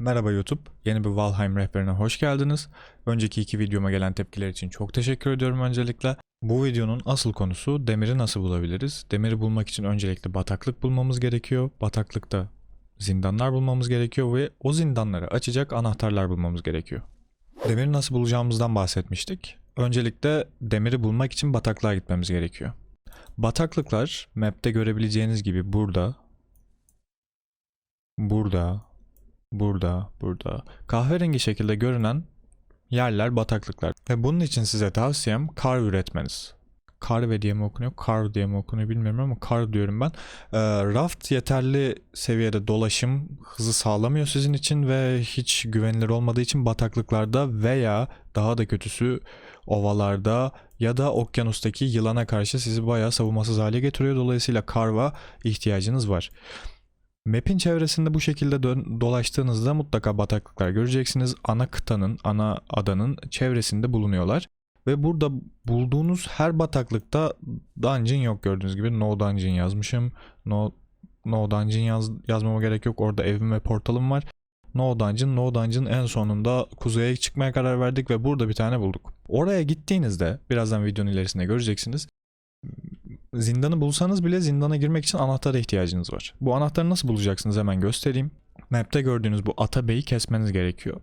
Merhaba YouTube, yeni bir Valheim rehberine hoş geldiniz. Önceki iki videoma gelen tepkiler için çok teşekkür ediyorum öncelikle. Bu videonun asıl konusu demiri nasıl bulabiliriz? Demiri bulmak için öncelikle bataklık bulmamız gerekiyor. Bataklıkta zindanlar bulmamız gerekiyor ve o zindanları açacak anahtarlar bulmamız gerekiyor. Demiri nasıl bulacağımızdan bahsetmiştik. Öncelikle demiri bulmak için bataklığa gitmemiz gerekiyor. Bataklıklar map'te görebileceğiniz gibi burada, burada, burada, burada kahverengi şekilde görünen yerler bataklıklar. Ve bunun için size tavsiyem kar üretmeniz. Karve diye mi okunuyor, kar diye mi okunuyor bilmiyorum ama kar diyorum ben. Ee, raft yeterli seviyede dolaşım hızı sağlamıyor sizin için ve hiç güvenilir olmadığı için bataklıklarda veya daha da kötüsü ovalarda ya da okyanustaki yılana karşı sizi bayağı savunmasız hale getiriyor. Dolayısıyla karva ihtiyacınız var. Map'in çevresinde bu şekilde dolaştığınızda mutlaka bataklıklar göreceksiniz. Ana kıtanın, ana adanın çevresinde bulunuyorlar. Ve burada bulduğunuz her bataklıkta dungeon yok gördüğünüz gibi. No dungeon yazmışım. No, no dungeon yaz, yazmama gerek yok. Orada evim ve portalım var. No Dungeon, No Dungeon en sonunda kuzeye çıkmaya karar verdik ve burada bir tane bulduk. Oraya gittiğinizde birazdan videonun ilerisinde göreceksiniz. Zindanı bulsanız bile zindana girmek için anahtara ihtiyacınız var. Bu anahtarı nasıl bulacaksınız hemen göstereyim. Map'te gördüğünüz bu Atabeyi kesmeniz gerekiyor.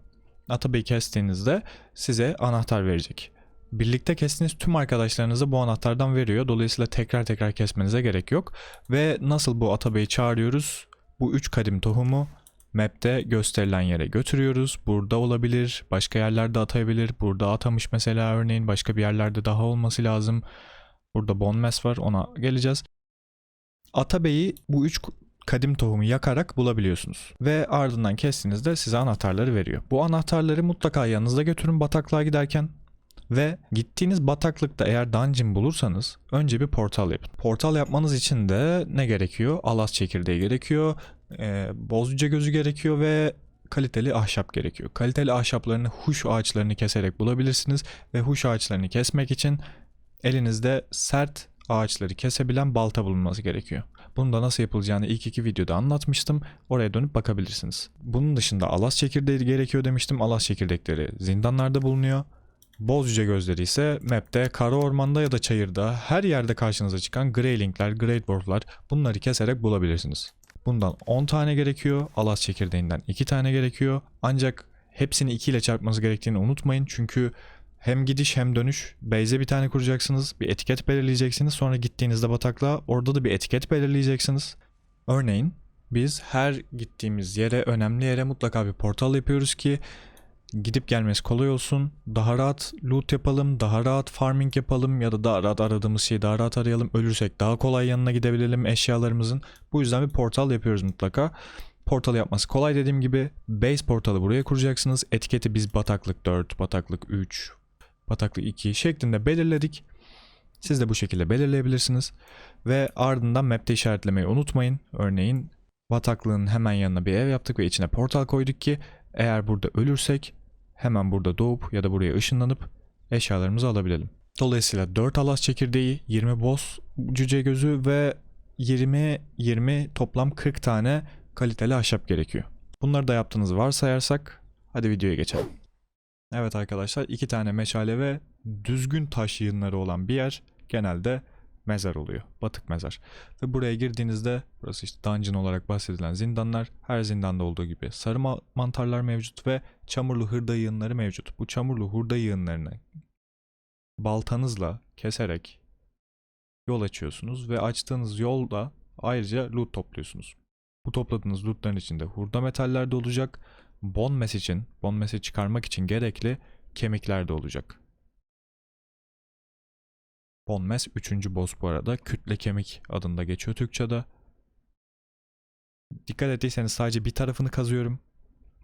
Atabeyi kestiğinizde size anahtar verecek. Birlikte kestiğiniz tüm arkadaşlarınıza bu anahtardan veriyor. Dolayısıyla tekrar tekrar kesmenize gerek yok. Ve nasıl bu Atabeyi çağırıyoruz? Bu 3 kadim tohumu map'te gösterilen yere götürüyoruz. Burada olabilir, başka yerlerde atabilir. Burada atamış mesela örneğin başka bir yerlerde daha olması lazım. Burada Bonmes var ona geleceğiz. Atabey'i bu üç kadim tohumu yakarak bulabiliyorsunuz. Ve ardından kestiğinizde size anahtarları veriyor. Bu anahtarları mutlaka yanınızda götürün bataklığa giderken. Ve gittiğiniz bataklıkta eğer dungeon bulursanız önce bir portal yapın. Portal yapmanız için de ne gerekiyor? Alas çekirdeği gerekiyor, e, bozluca gözü gerekiyor ve kaliteli ahşap gerekiyor. Kaliteli ahşaplarını huş ağaçlarını keserek bulabilirsiniz ve huş ağaçlarını kesmek için elinizde sert ağaçları kesebilen balta bulunması gerekiyor. Bunu da nasıl yapılacağını ilk iki videoda anlatmıştım. Oraya dönüp bakabilirsiniz. Bunun dışında alas çekirdeği gerekiyor demiştim. Alas çekirdekleri zindanlarda bulunuyor. Boz cüce gözleri ise map'te, kara ormanda ya da çayırda her yerde karşınıza çıkan greylingler, great dwarflar bunları keserek bulabilirsiniz. Bundan 10 tane gerekiyor. Alas çekirdeğinden 2 tane gerekiyor. Ancak hepsini 2 ile çarpmanız gerektiğini unutmayın. Çünkü hem gidiş hem dönüş base'e bir tane kuracaksınız. Bir etiket belirleyeceksiniz. Sonra gittiğinizde bataklığa orada da bir etiket belirleyeceksiniz. Örneğin biz her gittiğimiz yere, önemli yere mutlaka bir portal yapıyoruz ki gidip gelmesi kolay olsun. Daha rahat loot yapalım, daha rahat farming yapalım ya da daha rahat aradığımız şeyi daha rahat arayalım. Ölürsek daha kolay yanına gidebilelim eşyalarımızın. Bu yüzden bir portal yapıyoruz mutlaka. Portal yapması kolay dediğim gibi base portalı buraya kuracaksınız. Etiketi biz bataklık 4, bataklık 3, bataklık 2 şeklinde belirledik. Siz de bu şekilde belirleyebilirsiniz. Ve ardından map'te işaretlemeyi unutmayın. Örneğin bataklığın hemen yanına bir ev yaptık ve içine portal koyduk ki eğer burada ölürsek hemen burada doğup ya da buraya ışınlanıp eşyalarımızı alabilelim. Dolayısıyla 4 alas çekirdeği, 20 boss cüce gözü ve 20 20 toplam 40 tane kaliteli ahşap gerekiyor. Bunları da yaptığınızı varsayarsak hadi videoya geçelim. Evet arkadaşlar iki tane meşale ve düzgün taş yığınları olan bir yer genelde mezar oluyor. Batık mezar. Ve buraya girdiğinizde burası işte dungeon olarak bahsedilen zindanlar her zindanda olduğu gibi sarı ma- mantarlar mevcut ve çamurlu hurda yığınları mevcut. Bu çamurlu hurda yığınlarını baltanızla keserek yol açıyorsunuz ve açtığınız yolda ayrıca loot topluyorsunuz. Bu topladığınız lootların içinde hurda metaller de olacak. Bonmes için, bonmesi çıkarmak için gerekli kemikler de olacak. Bonmes 3. boss bu arada. Kütle kemik adında geçiyor Türkçe'de. Dikkat ettiyseniz sadece bir tarafını kazıyorum.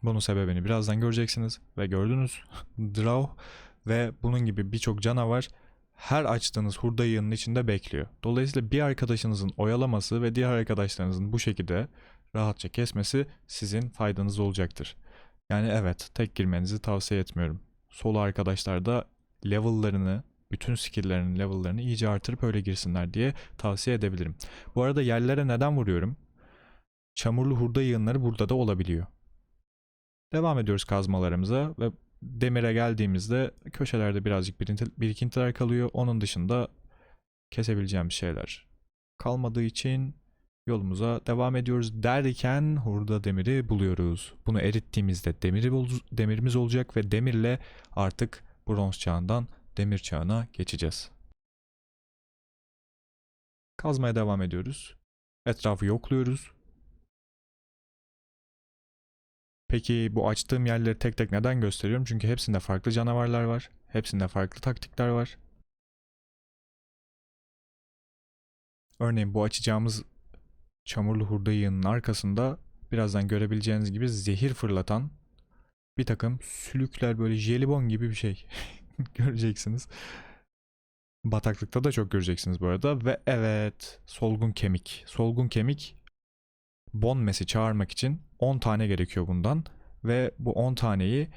Bunun sebebini birazdan göreceksiniz. Ve gördünüz. Draw ve bunun gibi birçok canavar her açtığınız hurda yığının içinde bekliyor. Dolayısıyla bir arkadaşınızın oyalaması ve diğer arkadaşlarınızın bu şekilde rahatça kesmesi sizin faydanız olacaktır. Yani evet tek girmenizi tavsiye etmiyorum. Solo arkadaşlar da level'larını, bütün skill'lerinin level'larını iyice artırıp öyle girsinler diye tavsiye edebilirim. Bu arada yerlere neden vuruyorum? Çamurlu hurda yığınları burada da olabiliyor. Devam ediyoruz kazmalarımıza ve demire geldiğimizde köşelerde birazcık birikintiler kalıyor. Onun dışında kesebileceğim şeyler kalmadığı için yolumuza devam ediyoruz derken hurda demiri buluyoruz. Bunu erittiğimizde demiri demirimiz olacak ve demirle artık bronz çağından demir çağına geçeceğiz. Kazmaya devam ediyoruz. Etrafı yokluyoruz. Peki bu açtığım yerleri tek tek neden gösteriyorum? Çünkü hepsinde farklı canavarlar var. Hepsinde farklı taktikler var. Örneğin bu açacağımız çamurlu hurda yığının arkasında birazdan görebileceğiniz gibi zehir fırlatan bir takım sülükler böyle jelibon gibi bir şey göreceksiniz. Bataklıkta da çok göreceksiniz bu arada ve evet solgun kemik. Solgun kemik Bonmes'i çağırmak için 10 tane gerekiyor bundan ve bu 10 taneyi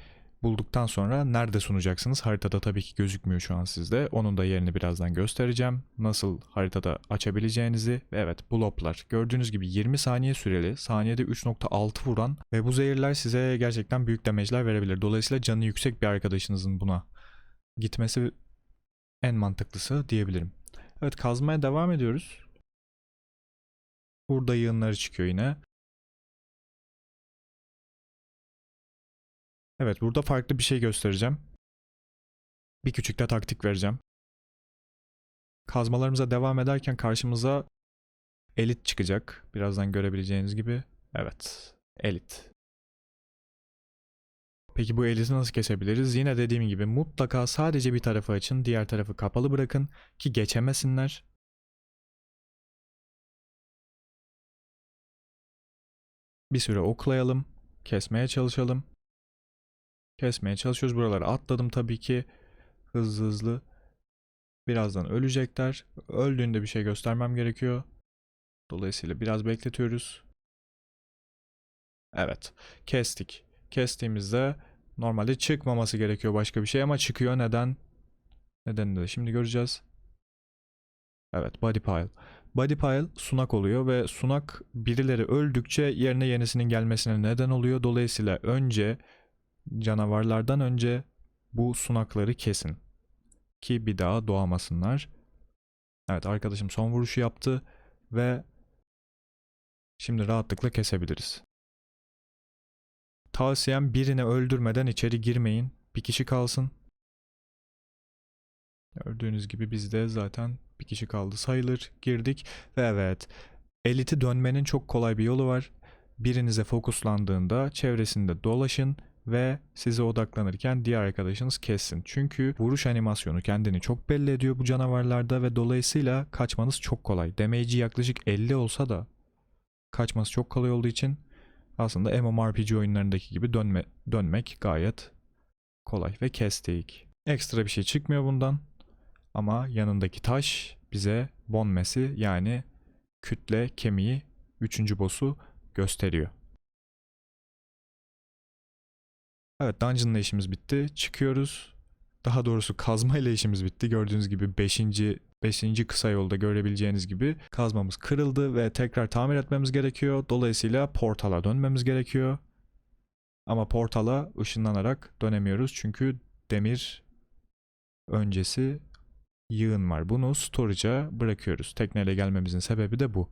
bulduktan sonra nerede sunacaksınız? Haritada tabii ki gözükmüyor şu an sizde. Onun da yerini birazdan göstereceğim. Nasıl haritada açabileceğinizi. Ve evet bloplar. Gördüğünüz gibi 20 saniye süreli. Saniyede 3.6 vuran ve bu zehirler size gerçekten büyük damage'ler verebilir. Dolayısıyla canı yüksek bir arkadaşınızın buna gitmesi en mantıklısı diyebilirim. Evet kazmaya devam ediyoruz. Burada yığınları çıkıyor yine. Evet burada farklı bir şey göstereceğim. Bir küçük de taktik vereceğim. Kazmalarımıza devam ederken karşımıza elit çıkacak. Birazdan görebileceğiniz gibi. Evet. Elit. Peki bu eliti nasıl kesebiliriz? Yine dediğim gibi mutlaka sadece bir tarafı açın, diğer tarafı kapalı bırakın ki geçemesinler. Bir süre oklayalım, kesmeye çalışalım. Kesmeye çalışıyoruz. Buraları atladım tabii ki. Hızlı hızlı. Birazdan ölecekler. Öldüğünde bir şey göstermem gerekiyor. Dolayısıyla biraz bekletiyoruz. Evet. Kestik. Kestiğimizde normalde çıkmaması gerekiyor başka bir şey ama çıkıyor. Neden? Nedenini de şimdi göreceğiz. Evet. Body pile. Body pile sunak oluyor ve sunak birileri öldükçe yerine yenisinin gelmesine neden oluyor. Dolayısıyla önce canavarlardan önce bu sunakları kesin. Ki bir daha doğamasınlar. Evet arkadaşım son vuruşu yaptı ve şimdi rahatlıkla kesebiliriz. Tavsiyem birini öldürmeden içeri girmeyin. Bir kişi kalsın. Gördüğünüz gibi bizde zaten bir kişi kaldı sayılır. Girdik ve evet eliti dönmenin çok kolay bir yolu var. Birinize fokuslandığında çevresinde dolaşın ve size odaklanırken diğer arkadaşınız kessin. Çünkü vuruş animasyonu kendini çok belli ediyor bu canavarlarda ve dolayısıyla kaçmanız çok kolay. Damage'i yaklaşık 50 olsa da kaçması çok kolay olduğu için aslında MMORPG oyunlarındaki gibi dönme, dönmek gayet kolay ve kestik. Ekstra bir şey çıkmıyor bundan. Ama yanındaki taş bize bonmesi yani kütle kemiği 3. boss'u gösteriyor. Evet dungeon'la işimiz bitti. Çıkıyoruz. Daha doğrusu kazma ile işimiz bitti. Gördüğünüz gibi 5. 5. kısa yolda görebileceğiniz gibi kazmamız kırıldı ve tekrar tamir etmemiz gerekiyor. Dolayısıyla portala dönmemiz gerekiyor. Ama portala ışınlanarak dönemiyoruz çünkü demir öncesi yığın var. Bunu storage'a bırakıyoruz. Tekneyle gelmemizin sebebi de bu.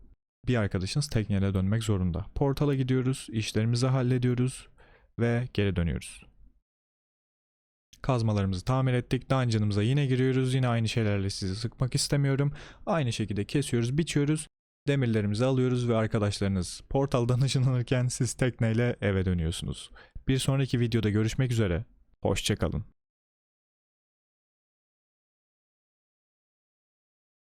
Bir arkadaşınız tekneyle dönmek zorunda. Portala gidiyoruz, işlerimizi hallediyoruz ve geri dönüyoruz. Kazmalarımızı tamir ettik. Dungeon'ımıza yine giriyoruz. Yine aynı şeylerle sizi sıkmak istemiyorum. Aynı şekilde kesiyoruz, biçiyoruz. Demirlerimizi alıyoruz ve arkadaşlarınız portaldan ışınlanırken siz tekneyle eve dönüyorsunuz. Bir sonraki videoda görüşmek üzere. Hoşçakalın.